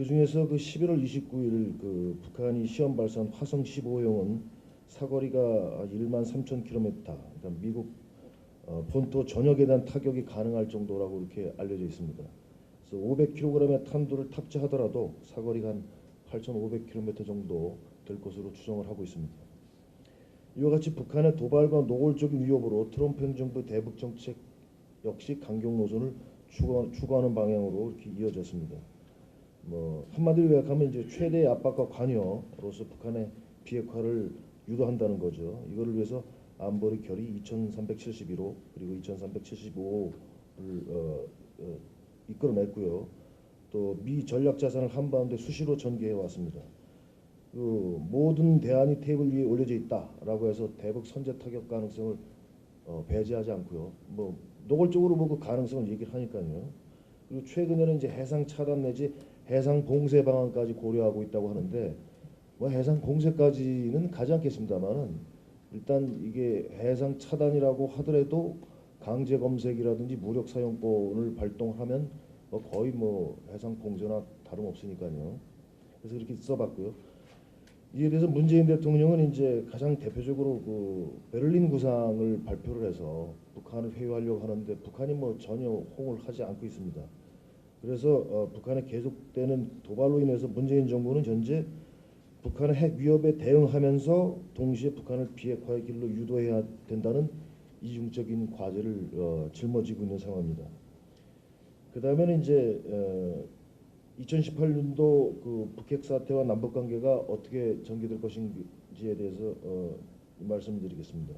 그 중에서 그 11월 29일 그 북한이 시험 발사한 화성 15형은 사거리가 1만 3천 킬로미터, 그러니까 미국 어, 본토 전역에 대한 타격이 가능할 정도라고 이렇게 알려져 있습니다. 그래서 500kg의 탄두를 탑재하더라도 사거리가 한 8,500km 정도 될 것으로 추정을 하고 있습니다. 이와 같이 북한의 도발과 노골적인 위협으로 트럼프 행정부 대북 정책 역시 강경 노선을 추구, 추구하는 방향으로 이렇게 이어졌습니다. 뭐 한마디로 요약하면 이제 최대의 압박과 관여로서 북한의 비핵화를 유도한다는 거죠. 이거를 위해서 안보리 결의 2,371호 그리고 2,375호를 어, 어, 이끌어냈고요. 또 미 전략 자산을 한반도에 수시로 전개해 왔습니다. 그 모든 대안이 테이블 위에 올려져 있다라고 해서 대북 선제 타격 가능성을 어, 배제하지 않고요. 뭐 노골적으로 뭐 그 가능성을 얘기를 하니까요. 그리고 최근에는 이제 해상 차단 내지 해상 봉쇄 방안까지 고려하고 있다고 하는데 뭐 해상 봉쇄까지는 가지 않겠습니다만은 일단 이게 해상 차단이라고 하더라도 강제 검색이라든지 무력 사용권을 발동하면 뭐 거의 뭐 해상 봉쇄나 다름없으니까요. 그래서 그렇게 써봤고요. 이에 대해서 문재인 대통령은 이제 가장 대표적으로 그 베를린 구상을 발표를 해서 북한을 회유하려고 하는데 북한이 뭐 전혀 호응을 하지 않고 있습니다. 그래서 어, 북한의 계속되는 도발로 인해서 문재인 정부는 현재 북한의 핵 위협에 대응하면서 동시에 북한을 비핵화의 길로 유도해야 된다는 이중적인 과제를 어, 짊어지고 있는 상황입니다. 그 다음에는 이제 어, 2018년도 그 북핵 사태와 남북 관계가 어떻게 전개될 것인지에 대해서 어, 말씀드리겠습니다.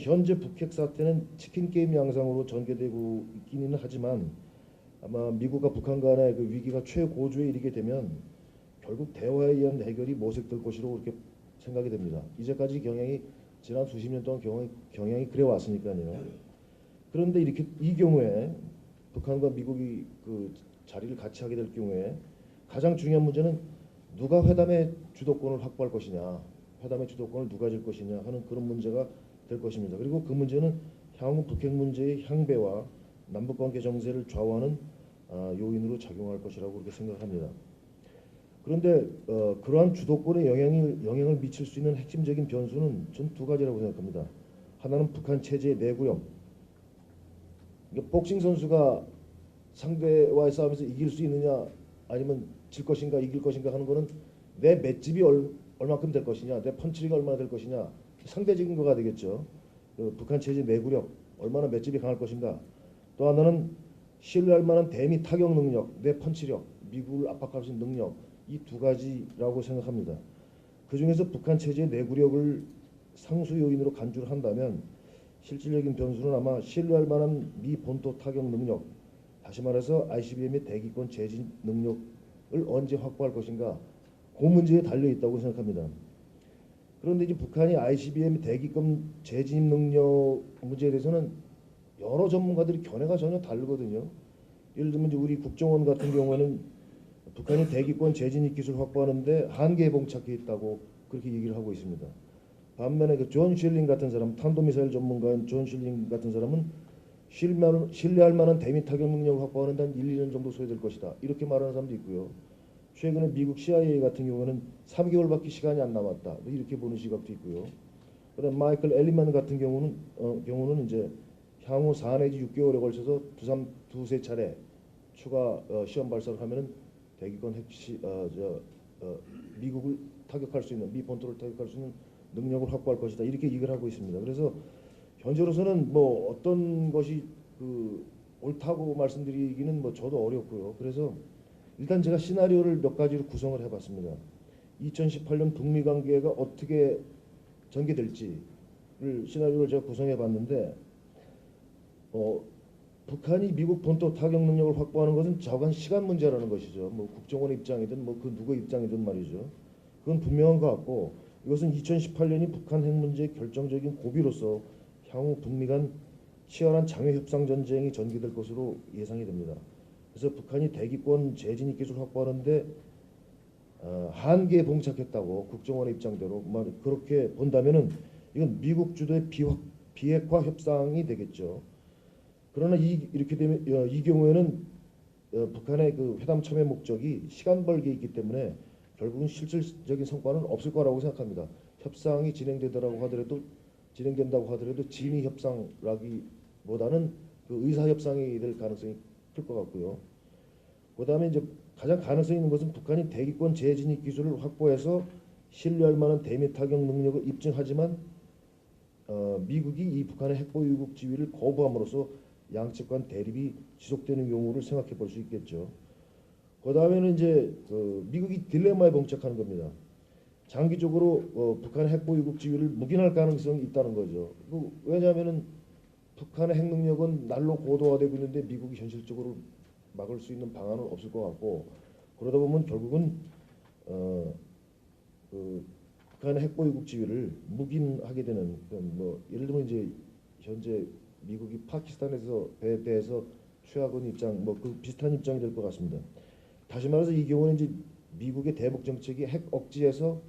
현재 북핵 사태는 치킨 게임 양상으로 전개되고 있기는 하지만 아마 미국과 북한 간의 그 위기가 최고조에 이르게 되면 결국 대화에 의한 해결이 모색될 것이라고 그렇게 생각이 됩니다. 이제까지 경향이 지난 수십 년 동안 경향이, 경향이 그래 왔으니까요. 그런데 이렇게 이 경우에 북한과 미국이 그 자리를 같이 하게 될 경우에 가장 중요한 문제는 누가 회담의 주도권을 확보할 것이냐, 회담의 주도권을 누가 질 것이냐 하는 그런 문제가 될 것입니다. 그리고 그 문제는 향후 북핵 문제의 향배와 남북 관계 정세를 좌우하는 아, 요인으로 작용할 것이라고 그렇게 생각합니다. 그런데 어, 그러한 주도권에 영향을 영향을 미칠 수 있는 핵심적인 변수는 전 두 가지라고 생각합니다. 하나는 북한 체제의 내구력. 그러니까 복싱 선수가 상대와의 싸움에서 이길 수 있느냐 아니면 질 것인가 이길 것인가 하는 거는 내 맷집이 얼, 얼마큼 될 것이냐 내 펀치리가 얼마나 될 것이냐 상대적인 거가 되겠죠. 그 북한 체제 내구력 얼마나 맷집이 강할 것인가 또 하나는 신뢰할 만한 대미 타격 능력 내 펀치력 미국을 압박할 수 있는 능력 이 두 가지라고 생각합니다. 그 중에서 북한 체제의 내구력을 상수 요인으로 간주를 한다면 실질적인 변수는 아마 신뢰할 만한 미 본토 타격 능력 다시 말해서 ICBM의 대기권 재진 능력을 언제 확보할 것인가 그 문제에 달려 있다고 생각합니다. 그런데 이제 북한이 ICBM 대기권 재진입 능력 문제에 대해서는 여러 전문가들이 견해가 전혀 다르거든요. 예를 들면 우리 국정원 같은 경우에는 북한이 대기권 재진입 기술 확보하는데 한계에 봉착해 있다고 그렇게 얘기를 하고 있습니다. 반면에 그 존 실링 같은 사람, 탄도미사일 전문가인 존 실링 같은 사람은 신뢰할, 신뢰할 만한 대미 타격 능력을 확보하는 데한 1, 2년 정도 소요될 것이다. 이렇게 말하는 사람도 있고요. 최근에 미국 CIA 같은 경우는 3개월밖에 시간이 안 남았다. 뭐 이렇게 보는 시각도 있고요. 그다음 마이클 엘리만 같은 경우는 어, 경우는 이제 향후 4 내지 6개월에 걸쳐서 두삼 두세 차례 추가 어, 시험 발사를 하면은 대기권 핵시 어, 저, 어, 미국을 타격할 수 있는 미 본토를 타격할 수 있는 능력을 확보할 것이다. 이렇게 얘기를 하고 있습니다. 그래서 현재로서는 뭐 어떤 것이 그 옳다고 말씀드리기는 뭐 저도 어렵고요. 그래서 일단 제가 시나리오를 몇 가지로 구성을 해봤습니다. 2018년 북미 관계가 어떻게 전개될지를 시나리오를 제가 구성해봤는데 어, 북한이 미국 본토 타격 능력을 확보하는 것은 저간 시간 문제라는 것이죠. 뭐 국정원 입장이든 뭐 그 누구 입장이든 말이죠. 그건 분명한 것 같고 이것은 2018년이 북한 핵 문제의 결정적인 고비로서 향후 북미 간 치열한 장외 협상 전쟁이 전개될 것으로 예상이 됩니다. 그래서 북한이 대기권 재진입 기술 확보하는데 어, 한계에 봉착했다고 국정원의 입장대로 말 그렇게 본다면은 이건 미국 주도의 비핵화 협상이 되겠죠. 그러나 이, 이렇게 되면 어, 이 경우에는 어, 북한의 그 회담 참여 목적이 시간 벌기에 있기 때문에 결국은 실질적인 성과는 없을 거라고 생각합니다. 협상이 진행되더라고 하더라도 진행된다고 하더라도 진위 협상라기보다는 그 의사 협상이 될 가능성이 클 것 같고요. 그다음에 이제 가장 가능성 있는 것은 북한이 대기권 재진입 기술을 확보해서 신뢰할 만한 대미 타격 능력을 입증하지만 어, 미국이 이 북한의 핵보유국 지위를 거부함으로써 양측 간 대립이 지속되는 경우를 생각해 볼 수 있겠죠. 그 다음에는 이제 그 미국이 딜레마에 봉착하는 겁니다. 장기적으로 어, 북한의 핵보유국 지위를 묵인할 가능성이 있다는 거죠. 그 왜냐하면은 북한의 핵 능력은 날로 고도화되고 있는데 미국이 현실적으로 막을 수 있는 방안은 없을 것 같고 그러다 보면 결국은 어, 그 북한의 핵보유국 지위를 묵인하게 되는 뭐 예를 들면 이제 현재 미국이 파키스탄에서 배대해서 취하고 있는 입장 뭐 그 비슷한 입장이 될 것 같습니다. 다시 말해서 이 경우는 이제 미국의 대북 정책이 핵 억지에서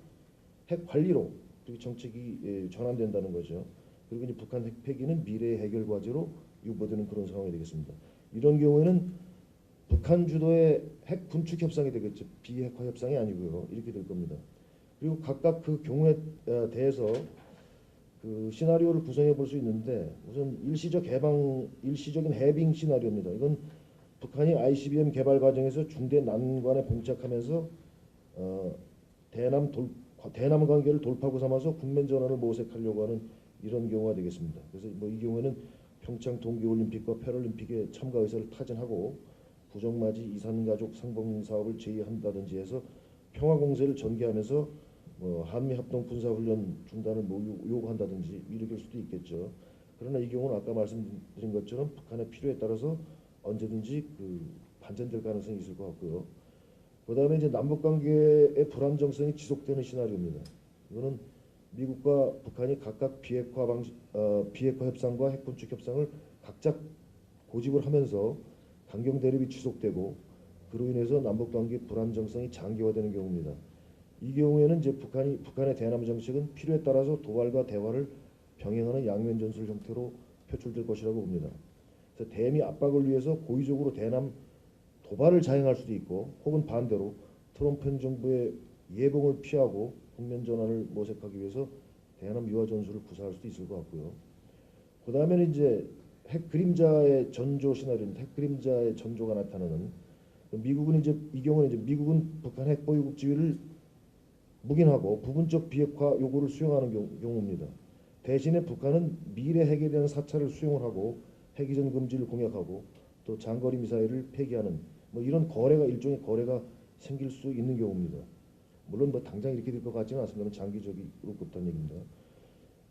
핵 관리로 그렇게 정책이 예, 전환된다는 거죠. 그리고 이제 북한 핵 폐기는 미래의 해결 과제로 유보되는 그런 상황이 되겠습니다. 이런 경우에는 북한 주도의 핵 군축 협상이 되겠죠. 비핵화 협상이 아니고요. 이렇게 될 겁니다. 그리고 각각 그 경우에 어, 대해서 그 시나리오를 구성해 볼 수 있는데 우선 일시적 해방 일시적인 해빙 시나리오입니다. 이건 북한이 ICBM 개발 과정에서 중대 난관에 봉착하면서 어, 대남 돌 대남 관계를 돌파구 삼아서 국면 전환을 모색하려고 하는 이런 경우가 되겠습니다. 그래서 뭐 이 경우에는 평창 동계올림픽과 패럴림픽에 참가 의사를 타진하고 부정맞이 이산가족 상봉 사업을 제의한다든지 해서 평화 공세를 전개하면서 뭐 한미 합동 군사 훈련 중단을 뭐 요- 요구한다든지 할 수도 있겠죠. 그러나 이 경우는 아까 말씀드린 것처럼 북한의 필요에 따라서 언제든지 그 반전될 가능성이 있을 것 같고요. 그다음에 이제 남북 관계의 불안정성이 지속되는 시나리오입니다. 이거는 미국과 북한이 각각 비핵화 방식, 어, 비핵화 협상과 핵군축 협상을 각자 고집을 하면서 강경 대립이 지속되고 그로 인해서 남북 관계 불안정성이 장기화되는 경우입니다. 이 경우에는 이제 북한이 북한의 대남 정책은 필요에 따라서 도발과 대화를 병행하는 양면 전술 형태로 표출될 것이라고 봅니다. 그래서 대미 압박을 위해서 고의적으로 대남 도발을 자행할 수도 있고 혹은 반대로 트럼프 행정부의 예봉을 피하고 국면 전환을 모색하기 위해서 대남 유화 전술을 구사할 수도 있을 것 같고요. 그 다음에는 이제 핵 그림자의 전조 시나리오입니다. 핵 그림자의 전조가 나타나는 미국은 이제 이 경우는 이제 미국은 북한 핵 보유국 지위를 묵인하고 부분적 비핵화 요구를 수용하는 경우, 경우입니다. 대신에 북한은 미래 핵에 대한 사찰을 수용을 하고 핵이전 금지를 공약하고 또 장거리 미사일을 폐기하는 뭐 이런 거래가 일종의 거래가 생길 수 있는 경우입니다. 물론 뭐 당장 이렇게 될 것 같지는 않습니다. 장기적으로 급한 얘기입니다.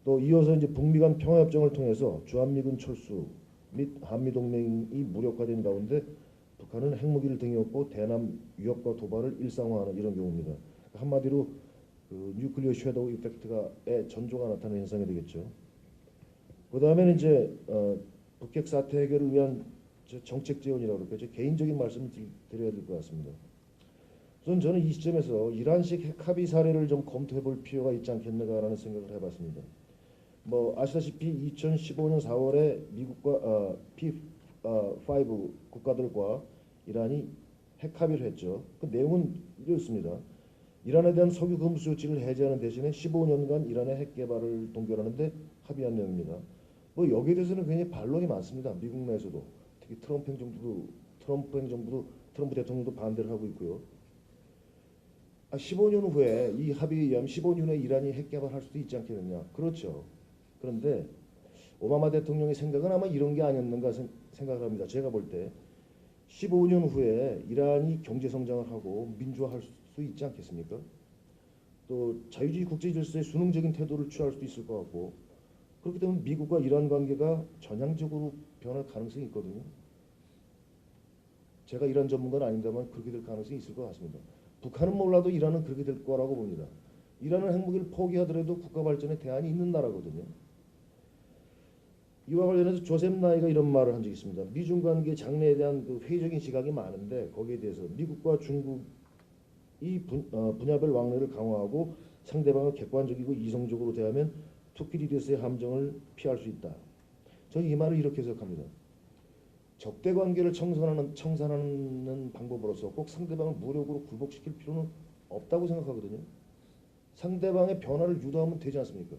또 이어서 이제 북미 간 평화협정을 통해서 주한미군 철수 및 한미 동맹이 무력화된 가운데 북한은 핵무기를 등에 업고 대남 위협과 도발을 일상화하는 이런 경우입니다. 한마디로 그 뉴클리어 섀도우 이펙트가의 전조가 나타나는 현상이 되겠죠. 그 다음에는 이제 어, 북핵 사태 해결을 위한 저 정책 지원이라고 그럴까요? 개인적인 말씀을 드- 드려야 될 것 같습니다. 우선 저는 이 시점에서 이란식 핵 합의 사례를 좀 검토해 볼 필요가 있지 않겠는가라는 생각을 해봤습니다. 뭐 아시다시피 2015년 4월에 미국과 어, P5 국가들과 이란이 핵 합의를 했죠. 그 내용은 이렇습니다. 이란에 대한 석유 금수 조치를 해제하는 대신에 15년간 이란의 핵 개발을 동결하는데 합의한 내용입니다. 뭐 여기에 대해서는 굉장히 반론이 많습니다. 미국 내에서도 특히 트럼프 행정부도 트럼프 행정부도 트럼프 대통령도 반대를 하고 있고요. 아, 15년 후에 이 합의에 의하면 15년 후에 이란이 핵 개발할 수도 있지 않겠느냐? 그렇죠. 그런데 오바마 대통령의 생각은 아마 이런 게 아니었는가 생- 생각을 합니다. 제가 볼 때 15년 후에 이란이 경제 성장을 하고 민주화할 수 있지 않겠습니까? 또 자유주의 국제 질서에 순응적인 태도를 취할 수도 있을 것 같고 그렇기 때문에 미국과 이란 관계가 전향적으로 변할 가능성이 있거든요. 제가 이란 전문가는 아닙니다만 그렇게 될 가능성이 있을 것 같습니다. 북한은 몰라도 이란은 그렇게 될 거라고 봅니다. 이란은 핵무기를 포기하더라도 국가 발전에 대안이 있는 나라거든요. 이와 관련해서 조셉 나이가 이런 말을 한 적이 있습니다. 미중 관계 장래에 대한 그 회의적인 시각이 많은데 거기에 대해서 미국과 중국 이 분, 어, 분야별 왕래를 강화하고 상대방을 객관적이고 이성적으로 대하면 투키디디스의 함정을 피할 수 있다. 저는 이 말을 이렇게 해석합니다. 적대 관계를 청산하는 청산하는 방법으로서 꼭 상대방을 무력으로 굴복시킬 필요는 없다고 생각하거든요. 상대방의 변화를 유도하면 되지 않습니까?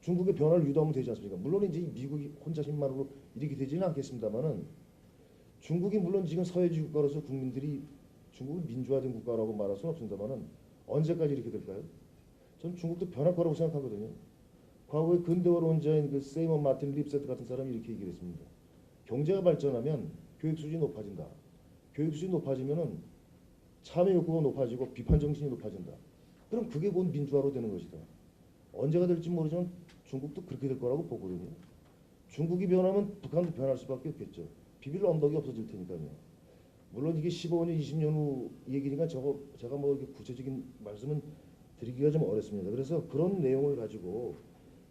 중국의 변화를 유도하면 되지 않습니까? 물론 이제 미국이 혼자 힘만으로 이렇게 되지는 않겠습니다만은 중국이 물론 지금 사회주의 국가로서 국민들이 중국은 민주화된 국가라고 말할 수는 없습니다만은 언제까지 이렇게 될까요? 전 중국도 변할 거라고 생각하거든요. 과거에 근대화로 원자인 그 세이먼 마틴 립세트 같은 사람이 이렇게 얘기를 했습니다. 경제가 발전하면 교육 수준이 높아진다. 교육 수준이 높아지면은 참여 욕구가 높아지고 비판 정신이 높아진다. 그럼 그게 곧 민주화로 되는 것이다. 언제가 될지 모르지만 중국도 그렇게 될 거라고 보거든요. 중국이 변하면 북한도 변할 수밖에 없겠죠. 비빌 언덕이 없어질 테니까요. 물론 이게 15년, 20년 후 얘기니까 저거 제가 뭐 이렇게 구체적인 말씀은 드리기가 좀 어렵습니다. 그래서 그런 내용을 가지고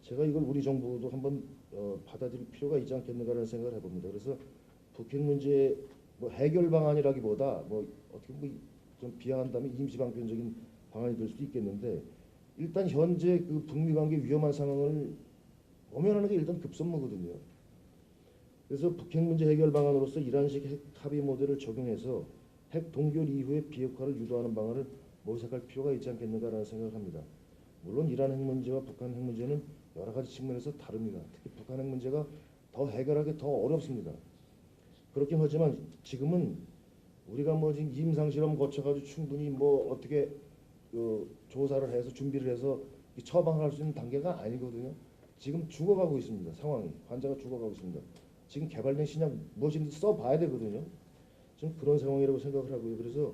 제가 이걸 우리 정부도 한번 어, 받아들일 필요가 있지 않겠는가라는 생각을 해봅니다. 그래서 북핵 문제 뭐 해결 방안이라기보다 뭐 어떻게 뭐좀 비하한다면 임시방편적인 방안이 될 수도 있겠는데 일단 현재 그 북미 관계 위험한 상황을 모면하는 게 일단 급선무거든요. 그래서 북핵 문제 해결 방안으로서 이란식 핵 합의 모델을 적용해서 핵 동결 이후의 비핵화를 유도하는 방안을 모색할 필요가 있지 않겠는가라는 생각을 합니다. 물론 이란 핵 문제와 북한 핵 문제는 여러 가지 측면에서 다릅니다. 특히 북한 핵 문제가 더 해결하기 더 어렵습니다. 그렇긴 하지만 지금은 우리가 뭐 지금 임상실험 거쳐가지고 충분히 뭐 어떻게 그 조사를 해서 준비를 해서 이 처방을 할수 있는 단계가 아니거든요. 지금 죽어가고 있습니다. 상황이 환자가 죽어가고 있습니다. 지금 개발된 신약 무엇인지 써봐야 되거든요. 좀 그런 상황이라고 생각을 하고요. 그래서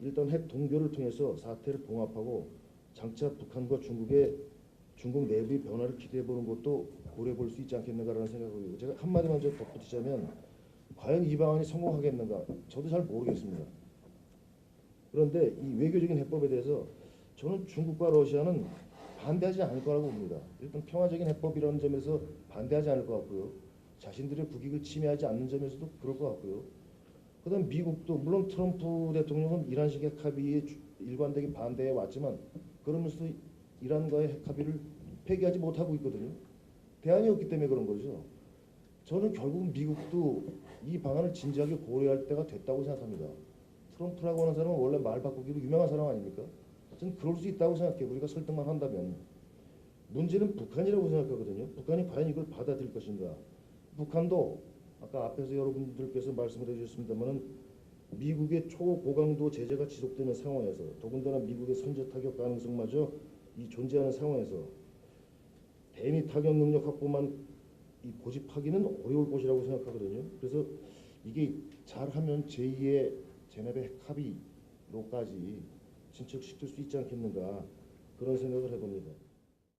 일단 핵 동결을 통해서 사태를 봉합하고 장차 북한과 중국의 중국 내부의 변화를 기대해 보는 것도 고려해 볼 수 있지 않겠는가라는 생각을 제가 한마디만 좀 덧붙이자면 과연 이 방안이 성공하겠는가 저도 잘 모르겠습니다. 그런데 이 외교적인 해법에 대해서 저는 중국과 러시아는 반대하지 않을 거라고 봅니다. 일단 평화적인 해법이라는 점에서 반대하지 않을 것 같고요. 자신들의 국익을 침해하지 않는 점에서도 그럴 것 같고요. 그다음 미국도 물론 트럼프 대통령은 이란식 핵 합의에 주- 일관되게 반대해 왔지만 그러면서 이란과의 핵 합의를 폐기하지 못하고 있거든요. 대안이 없기 때문에 그런 거죠. 저는 결국 미국도 이 방안을 진지하게 고려할 때가 됐다고 생각합니다. 트럼프라고 하는 사람은 원래 말 바꾸기로 유명한 사람 아닙니까? 저는 그럴 수 있다고 생각해요. 우리가 설득만 한다면. 문제는 북한이라고 생각하거든요. 북한이 과연 이걸 받아들일 것인가. 북한도 아까 앞에서 여러분들께서 말씀을 해주셨습니다만은 미국의 초고강도 제재가 지속되는 상황에서 더군다나 미국의 선제 타격 가능성마저 이 존재하는 상황에서 대미 타격 능력 확보만 이 고집하기는 어려울 것이라고 생각하거든요. 그래서 이게 잘하면 제2의 제네베 핵 합의로까지 진척시킬 수 있지 않겠는가 그런 생각을 해봅니다.